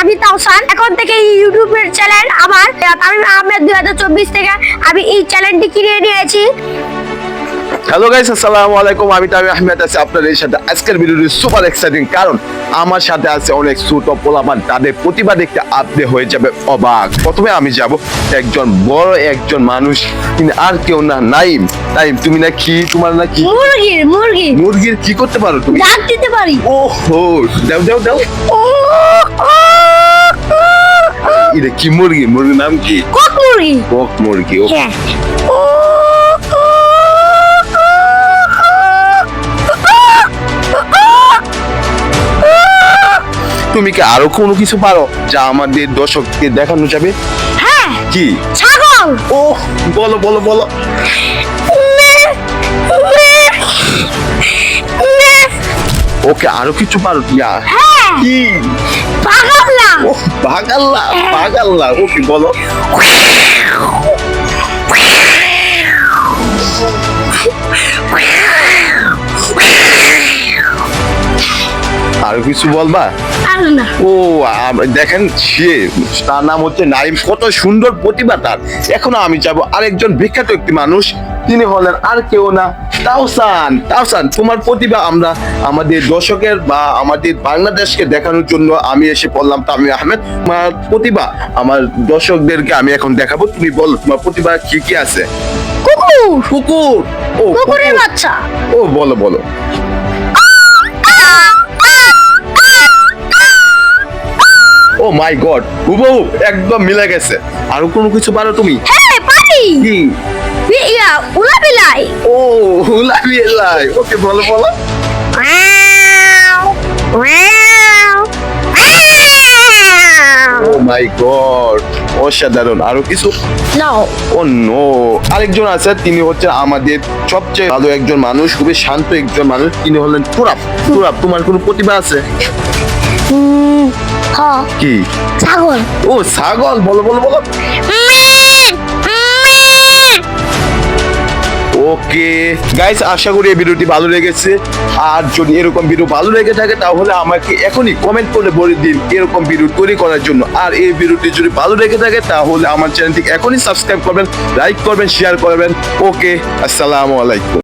আমি তাওসান। এখন থেকে ইউটিউবের চ্যানেল আমার। তামিম আহমেদ দুই হাজার চব্বিশ থেকে আমি এই চ্যানেলটি কিনে নিয়েছি। হ্যালো গাইস আসসালামু আলাইকুম। আমি তামি আহমেদ আছি আপনাদের সাথে। আজকের ভিডিওটি সুপার এক্সাইটিং কারণ আমার সাথে আছে অনেক ছোট পোলাপান। তাদের প্রতিভা দেখতে আপনি হয়ে যাবে অবাক। প্রথমে আমি যাব একজন বড় একজন মানুষ। তিনি আর কেউ না নাইম। নাইম তুমি না কি তোমার না কি মুরগির মুরগি। মুরগির কি করতে পারো তুমি? ডাক দিতে পারি। ও হো দাও দাও। দাও এটা কি মুরগি মুরগির নাম কি কক মুরগি কক মুরগি ও হ্যাঁ তুমি কি আরও কোনো কিছু পারো যা আমাদের দর্শককে দেখানো যাবে হ্যাঁ কি ছাগল ও বলো বলো বলো ওকে আরও কিছু পারো ইয়া হ্যাঁ কি পাগলা ও বাগাল্লা বাগাল্লা। ওকে বলো? আরও কিছু বলবা? আর না। ও দেখেন সে তার নাম হচ্ছে নাইম কত সুন্দর প্রতিভা তার। এখনও আমি যাব। আরেকজন বিখ্যাত একটি মানুষ তিনি হলেন আর কেউ না। তাওসান তাওসান তোমার প্রতিভা আমরা আমাদের দর্শকের বা আমাদের বাংলাদেশকে দেখানোর জন্য আমি এসে পড়লাম তামি আহমেদ। তোমার প্রতিভা আমার দর্শকদেরকে আমি এখন দেখাবো। তুমি বল তোমার প্রতিভা কি কি আছে? কুকুর! কুকুর! ও কুকুরের বাচ্চা। ও বলো বলো। ও মাই গড হুবহু একদম মিলে গেছে। আরও কোনো কিছু পারো তুমি? হ্যাঁ পারি। কি? ইয়া উলা বিলাই ও হুলাবি এলাই ওকে বলো বলো। ও মাই গড অসাধারণ। আরও কিছু? নাও। Oh no. আরেকজন আছে তিনি হচ্ছেন আমাদের সবচেয়ে ভালো একজন মানুষ খুবই শান্ত একজন মানুষ। তিনি হলেন তুরাপ তুরাপ তোমার কোনো প্রতিভা আছে? কি? ছাগল। ও ছাগল। বলো বলো বলো। ওকে গাইস আশা করি এই ভিডিওটি ভালো লেগেছে। আর যদি এরকম ভিডিও ভালো লেগে থাকে, তাহলে আমাকে এখনই কমেন্ট করে বলে দিন এরকম ভিডিও তৈরি করার জন্য। আর এই ভিডিওটি যদি ভালো লেগে থাকে, তাহলে আমার চ্যানেলটি এখনই সাবস্ক্রাইব করবেন লাইক করবেন শেয়ার করবেন। ওকে আসসালামু আলাইকুম।